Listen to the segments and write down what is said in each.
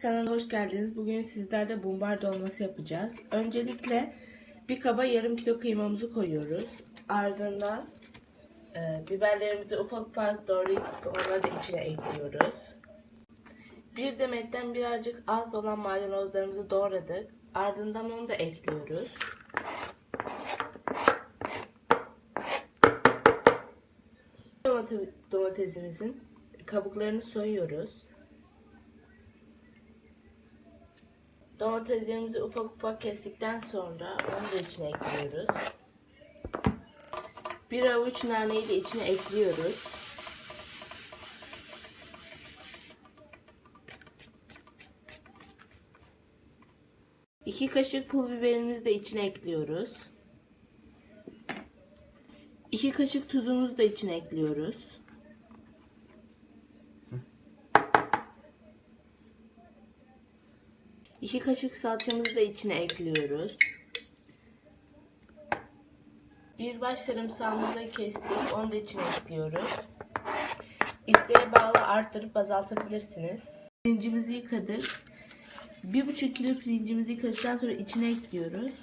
Kanalıma hoş geldiniz. Bugün sizlerle bumbar dolması yapacağız. Öncelikle bir kaba yarım kilo kıymamızı koyuyoruz. Ardından e, biberlerimizi ufak ufak doğrayıp onları da içine ekliyoruz. Bir demetten birazcık az olan maydanozlarımızı doğradık. Ardından onu da ekliyoruz. Domate- Domatesimizin kabuklarını soyuyoruz. Domateslerimizi ufak ufak kestikten sonra onu da içine ekliyoruz. Bir avuç naneyi de içine ekliyoruz. İki kaşık pul biberimizi de içine ekliyoruz. İki kaşık tuzumuzu da içine ekliyoruz. İki kaşık salçamızı da içine ekliyoruz. Bir baş sarımsağımızı da kestik. Onu da içine ekliyoruz. İsteğe bağlı arttırıp azaltabilirsiniz. Pirincimizi yıkadık. Bir buçuk kilo pirincimizi yıkadıktan sonra içine ekliyoruz.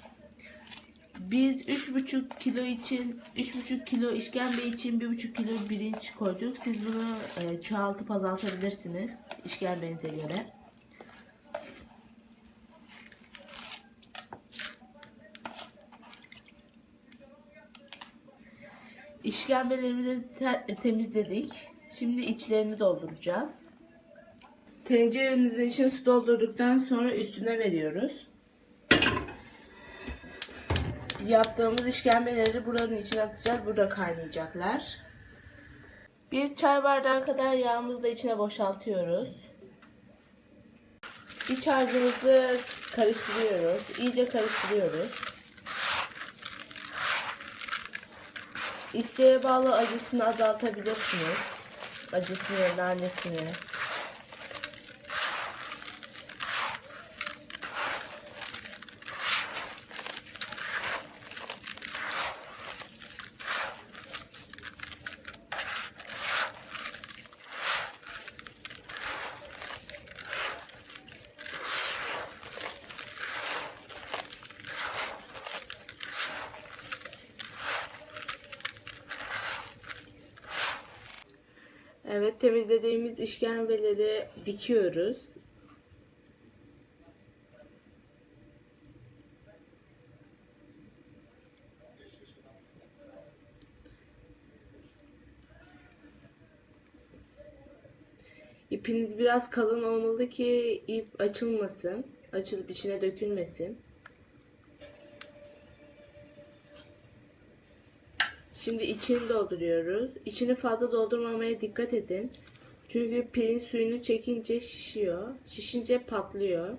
Biz üç buçuk kilo için, üç buçuk kilo işkembe için bir buçuk kilo pirinç koyduk. Siz bunu e, çoğaltıp azaltabilirsiniz işkembenize göre. İşkembelerimizi te- temizledik. Şimdi içlerini dolduracağız. Tenceremizin içine su doldurduktan sonra üstüne veriyoruz. Yaptığımız işkembeleri buranın içine atacağız. Burada kaynayacaklar. Bir çay bardağı kadar yağımızı da içine boşaltıyoruz. İç harcımızı karıştırıyoruz. İyice karıştırıyoruz. İsteğe bağlı acısını azaltabilirsiniz. Acısını, nanesini. Evet temizlediğimiz işkembeleri dikiyoruz. İpiniz biraz kalın olmalı ki ip açılmasın. Açılıp içine dökülmesin. Şimdi içini dolduruyoruz. İçini fazla doldurmamaya dikkat edin. Çünkü pirinç suyunu çekince şişiyor. Şişince patlıyor.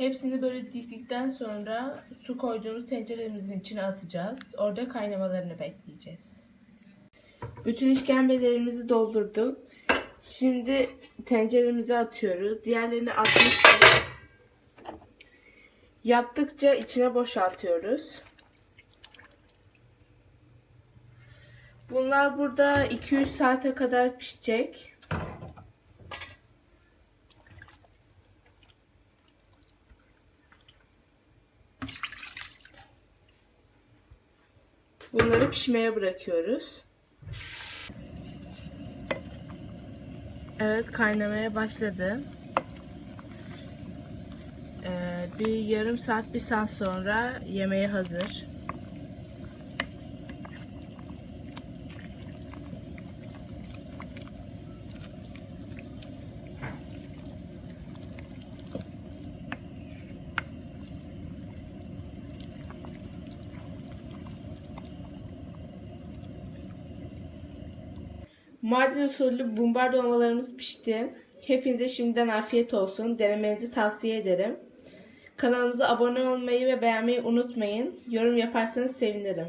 Hepsini böyle diktikten sonra su koyduğumuz tenceremizin içine atacağız. Orada kaynamalarını bekleyeceğiz. Bütün işkembelerimizi doldurduk. Şimdi tenceremize atıyoruz. Diğerlerini atmıştık. Yaptıkça içine boşaltıyoruz. Bunlar burada 200 saate kadar pişecek. Bunları pişmeye bırakıyoruz. Evet kaynamaya başladı. Ee, bir yarım saat bir saat sonra yemeğe hazır. Mardin usulü bumbar dolmalarımız pişti. Hepinize şimdiden afiyet olsun. Denemenizi tavsiye ederim. Kanalımıza abone olmayı ve beğenmeyi unutmayın. Yorum yaparsanız sevinirim.